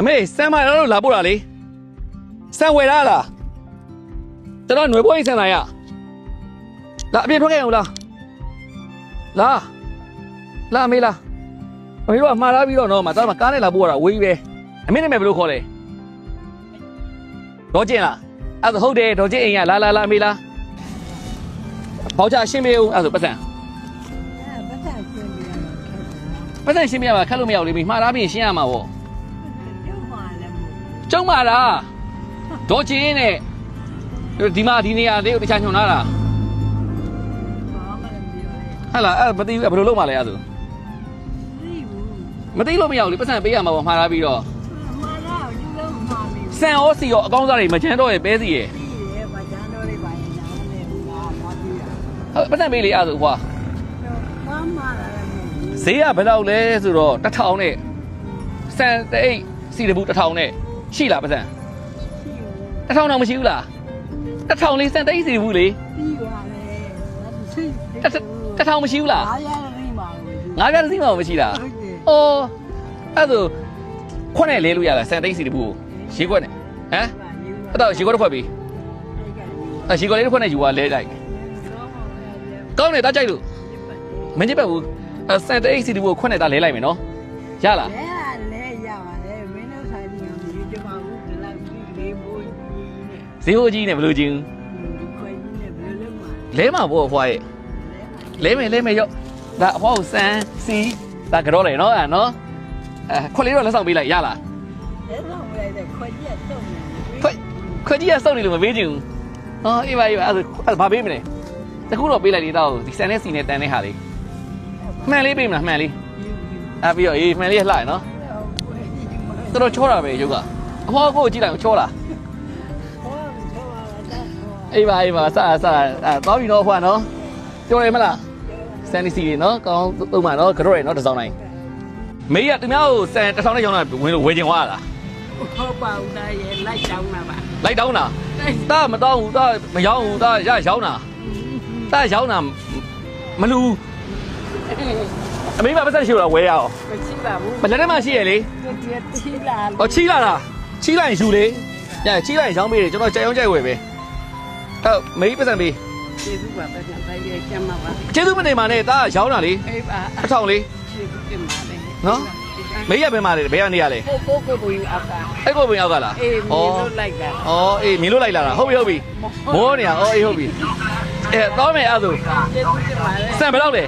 အမေစမ်းမတော့လာပို့တာလေစမ်းဝယ်ရလားကျွန်တော်ຫນွေပိုးအိမ်စမ်းလာရလာအပြင်ထွက်ခဲ့အောင်လားလာလာမေးလားအမေတို့ကမှားလာပြီးတော့တော့မတော်မကားနဲ့လာပို့ရတာဝေးကြီးပဲအမေနာမည်ဘယ်လိုခေါ်လဲဒေါ်ကျင်လားအဲ့ဒါဟုတ်တယ်ဒေါ်ကျင်အိမ်ကလာလာလာမေးလားဘောက်ချရှင်းမေးဦးအဲ့ဒါဆိုပတ်စံပတ်သက်ရှင်ပြန်တော့ခက်တာပတ်စံရှင်းပြပါခက်လို့မရဘူးလေမိမှားလာပြီးရင်ရှင်းရမှာပေါ့ကျုပ်မှလည်းမဟုတ် ကျုံမာလားဒေါ်ချင်းနဲ့ဒီမှာဒီနေရာလေးကိုတခြားညွှန်လာတာဘာမှလည်းမပြောနဲ့ဟဲ့လားအဲ့မသိဘူးဘယ်လိုလုပ်မှလဲအဲ့ဒါဆိုသိဘူးမသိလို့မရဘူးလေပတ်စံပေးရမှာပေါ့မှားလာပြီးတော့မှန်တော့ယူလို့မှန်ပြီစံဩစီရောအကောင်းစားတွေမချမ်းတော့ရဲ့ပဲစီရဲ့သိတယ်ဗကြမ်းတော်လေးပါရင်ဒါနဲ့ငါဘာပြရဟုတ်ပတ်စံပေးလေအဲ့ဒါဆိုဟွာဘာမှလည်းမဟုတ်ဈေးကဘယ်လောက်လဲဆိုတော့တစ်ထောင်နဲ့စံတဲ့အိတ်စီတဘူးတစ်ထောင်နဲ့ ရှိလားပတ်စံရှိဘူးတစ်ထောင်တော့မရှိဘူးလားတစ်ထောင်လေးစံတဲ့အိတ်စီတဘူးလေပြီးပါလေဒါသူစိတ်တစ်တစ်ထောင်မရှိဘူးလားအားရရင်းပါလို့ငါးပြားတစ်စီးမှမရှိလားဟုတ်တယ်အော်အဲ့ဒါဆိုခွက်နဲ့လဲလို့ရလားစံတဲ့အိတ်စီတဘူးကိုရေခွက်နဲ့ဟမ်အဲ့တော့ရေခွက်တစ်ခွက်ပြီအဲရေခွက်လေးတစ်ခွက်နဲ့ယူသွားလဲလိုက်ကောင်းတယ်တားကြိုက်လို့မင်းကြည့်ပဲဘူးအဲစန်တဲ့အိတ်စီတူကိုခွက်နဲ့တားလဲလိုက်မယ်နော်ရလားလဲလဲ ဈေးဟိုကြီးနဲ့ဘယ်လိုချင်းဒီခွေကြီးနဲ့ဘယ်လိုလဲမှာလဲမှာပေါ့အဖွားရဲ့လဲမယ်လဲမယ်ရော့ဒါအဖွားကိုစမ်းစီဒါကြောလေနော်အဲနော်အဲခွက်လေးတော့လက်ဆောင်ပေးလိုက်ရလားလဲတော့ဝယ်တဲ့ခွေကြီးကတော့နေခွက်ခွက်ကြီးကစောက်နေလို့မပေးချင်ဘူးဟောအေးပါအေးပါအဲ့ဒါအဲ့ဒါဘာပေးမလဲတခုတော့ပေးလိုက်လေတော့ဒီစံနဲ့စီနဲ့တန်တဲ့ဟာလေးမှန်လေးပေးမလားမှန်လေးအဲပြီးတော့အေးမှန်လေးလှရနော်တော်တော်ချောတာပဲရုပ်ကအဖွားကိုကြည့်လိုက်ချောတာ အေးပါအေးပါစစအဲသွားပြီနော်အဖွားနော်ပြောရမလားစန်နီစီလေးနော်ကောင်းသုံးပါနော်ကြော့ရနော်တစ်စောင်းတိုင်းမေးရသူများကိုစန်တစ်စောင်းနဲ့ရောင်းတာဝင်လို့ဝယ်ချင်သွားတာဟုတ်ပါဦးသားရဲ့လိုက်တောင်းတာပါလိုက်တောင်းတာတာမတောင်းဘူးတာမရောင်းဘူးတာရရောင်းတာတာရောင်းတာမလူအမေကပတ်သက်ရှိလို့ဝယ်ရအောင်မရှိပါဘူးမလက်ထဲမှာရှိရလေသူတည်းတီးလာဟောချီးလာတာချီးလိုက်ရင်ယူလေညချီးလိုက်ရင်ရောင်းပေးတယ်ကျွန်တော်ကြိုင်အောင်ကြိုက်ဝယ်ပဲ အဲ့မေးပတ်စံပေးကျေးဇူးပါပဲဆိုင်ရဲ့ကျမ်းပါပါကျေးဇူးမနေပါနဲ့တာရောင်းတာလေအေးပါအထောင်လေးကျေးဇူးတင်ပါလေနော်မေးရဘယ်မှာလဲဘယ်ကနေရလဲကိုကိုကိုကိုယူအပ်ပါအဲ့ကိုပင်ရောက်ကလားအေးမြေလို့လိုက်တာဩအေးမြင်လို့လိုက်လာတာဟုတ်ပြီဟုတ်ပြီမိုးနေရဩအေးဟုတ်ပြီအဲတော့မယ်အဲ့ဒါဆိုကျေးဇူးတင်ပါလေစံဘယ်လောက်လဲ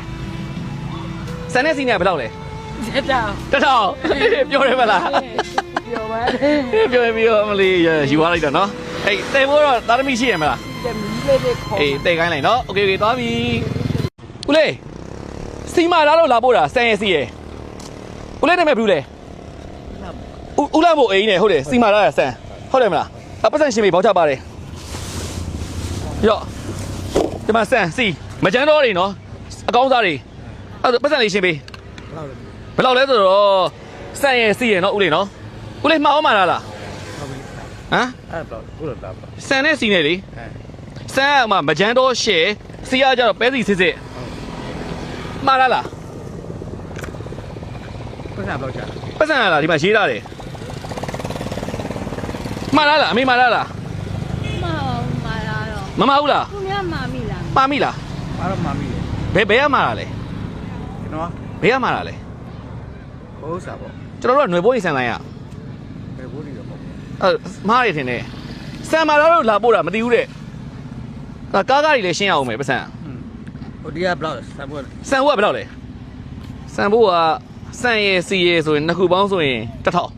စံနဲ့စီနေဘယ်လောက်လဲတက်တော့တထောင်ပြောရမလားပြောပါပြောရင်ပြီးတော့အမလေးယူသွားလိုက်တော့နော် အေးတဲဖို့တော့တာသမီရှိရမလား တမီးလေးတွေခေါ် အေးတဲခိုင်းလိုက်နော်โอเคโอเคသွားပြီဦးလေးစီမာလာလို့လာပို့တာစံရဲ့စီရဲ့ဦးလေးနာမည်ဘယ်လိုလဲဦးဦးလာမို့အိမ်နဲ့ဟုတ်တယ်စီမာလာရစံဟုတ်တယ်မလားအပတ်စံရှင်မေဘောက်ချပါတယ်ရော့ဒီမှာစံစီမကြမ်းတော့တွေနော်အကောင်းစားတွေအဲ့ဒါပတ်စံလေးရှင်ပေးဘယ်လောက်လဲဆိုတော့စံရဲ့စီရဲ့နော်ဦးလေးနော်ဦးလေးမှားအောင်မှာလားလား ဟမ်အဲ့တော့ခုတော့လာပါစံနဲ့စီနဲ့လေအဲစမ်းအမမကြမ်းတော့ရှယ်စီရကြတော့ပဲစီစစ်စစ်မှားလားလားပတ်စံတော့ချာပတ်စံလားဒီမှာရေးထားတယ်မှားလားလားအမေမှားလားလားမအောင်မာလာတော့မမှားဘူးလားသူများမာမိလားမှားမိလားအားတော့မမီးတယ်ဘယ်ဘယ်ကမှားတာလဲကျွန်တော်ဘယ်ကမှားတာလဲဘိုးစားပေါ့ကျွန်တော်တို့ကຫນွေပိုးကြီးဆန်လိုက်ရဘယ်ဘိုးလီတော့ပေါ့အဲ မှားရထင်တယ်ဆန်မာလာတော့လာပို့တာမသိဘူးတဲ့ဒါကားကားကြီးလည်းရှင်းရအောင်မယ်ပတ်စံဟိုဒီကဘလောက်ဆန်ဖို့ဆန်ဘိုးကဘယ်လောက်လဲဆန်ဘိုးကဆန်ရယ်စီရယ်ဆိုရင်နှစ်ခုပေါင်းဆိုရင်တစ်ထောင်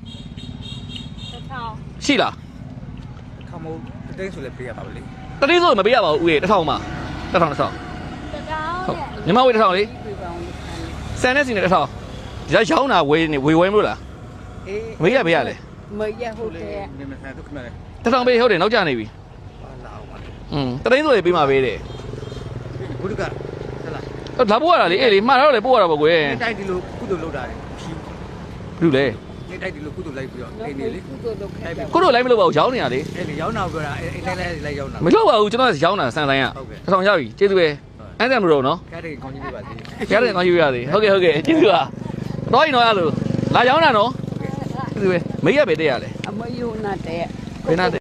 တစ်ထောင်ရှိလားခမိုးတိတ်ဆိုလည်းပေးရပါဘူးလေတတိဆိုမပေးရပါဘူးဦးရေတစ်ထောင်မှတစ်ထောင်တစ်ထောင်တစ်ထောင်ဟုတ်ညီမဝေးတစ်ထောင်လေပြပါအောင်ဆန်နဲ့စီနဲ့တစ်ထောင်ဒီကရောင်းတာဝေးနေဝေးဝဲမလို့လားအေးမေးရပေးရလေ မရဟုတ်တယ် နေမဆန်တော့ခမလဲတစ်ထောင်ပေးဟုတ်တယ်နောက်ကျနေပြီပါလာအောင်ပါอืมတတိဆိုလေပေးမှာပေးတယ်ဘုဒ္ဓကဟဲ့လားလာပို့ရတာလေအေးလေမှားတော့လေပို့ရတာပေါ့ကွယ်နေတိုက်ဒီလိုကုသိုလ်လုပ်တာလေဖြီးဘူးလေနေတိုက်ဒီလိုကုသိုလ်လိုက်ပြီးတော့အိမ်နေလေကုသိုလ်လုပ်ခဲ့တယ်ကိုတို့လိုက်မလို့ပါဘူးရောင်းနေရလေအဲ့လေရောင်းတာပြောတာအိမ်တိုင်းလိုက်လိုက်ရောင်းတာမလို့ပါဘူးကျွန်တော်ရောင်းတာဆန်ဆိုင်ကဟုတ်ကဲ့တစ်ထောင်ရပြီကျေးဇူးပဲအဲ့ဒါမလို့နော်ကားတွေကောင်းကြီးပြပါစေ ရတယ်ငါယူရသေးဟုတ်ကဲ့ဟုတ်ကဲ့ကျေးဇူးပါတော့ရင်တော့ရလို့လာရောင်းတာနော် ဒီပဲမိတ်ရပဲတဲ့ရလဲအမယုံနာတဲ့ဘယ်နာတဲ့